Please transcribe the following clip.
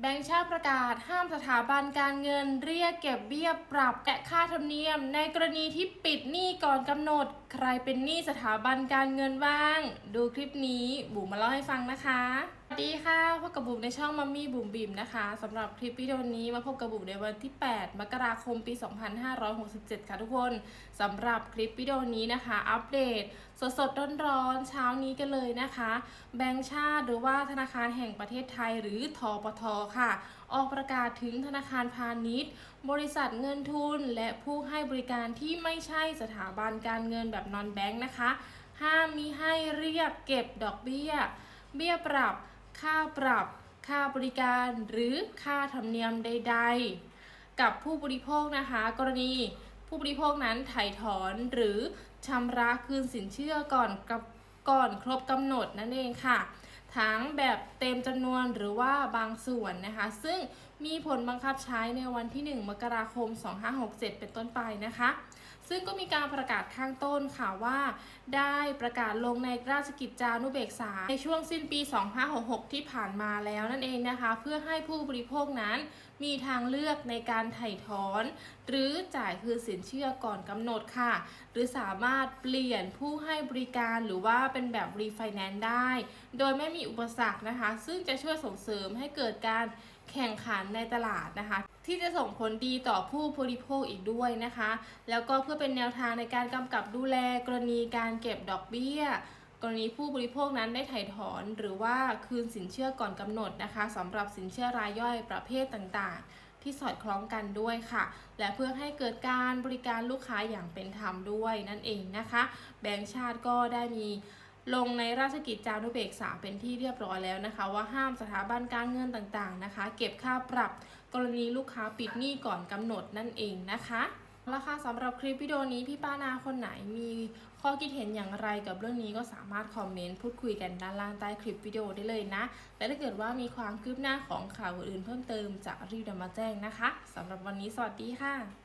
แบงค์ชาติประกาศห้ามสถาบันการเงินเรียกเก็บเบี้ยปรับและค่าธรรมเนียม ในกรณีที่ปิดหนี้ก่อนกำหนด ใครเป็นหนี้สถาบันการเงินบ้าง ดูคลิปนี้บุ๋มมาเล่าให้ฟังนะคะ สวัสดีค่ะพบกับบุ๋มในช่องมัมมี่บุ๋มบิ๋มนะคะสำหรับคลิปวิดีโอนี้มาพบกับบุ๋มในวันที่ 8 มกราคมปี 2567 ค่ะทุกคนสำหรับคลิปวิดีโอนี้นะคะ อัปเดต สดสดๆร้อนๆเช้านี้กันเลยนะคะ แบงก์ชาติหรือว่าธนาคารแห่งประเทศไทยหรือทปทค่ะ ออกประกาศถึงธนาคารพาณิชย์ บริษัทเงินทุน และผู้ให้บริการที่ไม่ใช่สถาบันการเงินแบบนอนแบงค์นะคะ ห้ามมีให้เรียกเก็บดอกเบี้ย เบี้ยปรับ ค่าปรับ ค่าบริการหรือค่าธรรมเนียมใด ๆ กับผู้บริโภคนะคะ กรณีผู้บริโภคนั้นถ่ายถอนหรือชำระคืนสินเชื่อก่อนกับก่อนครบกำหนดนั่นเองค่ะ ทั้งแบบเต็มจำนวนหรือว่าบางส่วนนะคะ ซึ่ง มีผลบังคับใช้ในวันที่ 1 มกราคม 2567 เป็นต้นไปนะคะ ซึ่งก็มีการประกาศข้างต้นค่ะว่า ได้ประกาศลงในราชกิจจานุเบกษา ในช่วงสิ้นปี 2566 ที่ผ่านมาแล้วนั่นเองนะคะ เพื่อให้ผู้บริโภคนั้นมีทางเลือกในการไถ่ถอน หรือจ่ายคืนสินเชื่อก่อนกำหนดค่ะ หรือสามารถเปลี่ยนผู้ให้บริการหรือว่าเป็นแบบรีไฟแนนซ์ได้ โดยไม่มีอุปสรรคนะคะ ซึ่งจะช่วยส่งเสริมให้เกิดการ แข่งขันในตลาดนะคะ ที่จะส่งผลดีต่อผู้บริโภคอีกด้วยนะคะ แล้วก็เพื่อเป็นแนวทางในการกำกับดูแลกรณีการเก็บดอกเบี้ย กรณีผู้บริโภคนั้นได้ไถ่ถอน หรือว่าคืนสินเชื่อก่อนกำหนดนะคะสำหรับสินเชื่อรายย่อยประเภทต่างๆ ที่สอดคล้องกันด้วยค่ะ และเพื่อให้เกิดการบริการลูกค้าอย่างเป็นธรรมด้วยนั่นเองนะคะ แบงก์ชาติก็ได้มี ลงในราชกิจจานุเบกษาเป็นที่เรียบร้อยแล้วนะคะ ว่าห้ามสถาบันการเงินต่างๆนะคะ เก็บค่าปรับกรณีลูกค้าปิดหนี้ก่อนกำหนดนั่นเองนะคะราคาสำหรับคลิปวิดีโอนี้พี่ป้านาคนไหนมีข้อคิดเห็นอย่างไรกับเรื่องนี้ก็สามารถคอมเมนต์พูดคุยกันด้านล่างใต้คลิปวิดีโอได้เลยนะ และถ้าเกิดว่ามีความคืบหน้าของข่าวอื่นเพิ่มเติมจะรีบนำมาแจ้งนะคะสำหรับวันนี้สวัสดีค่ะ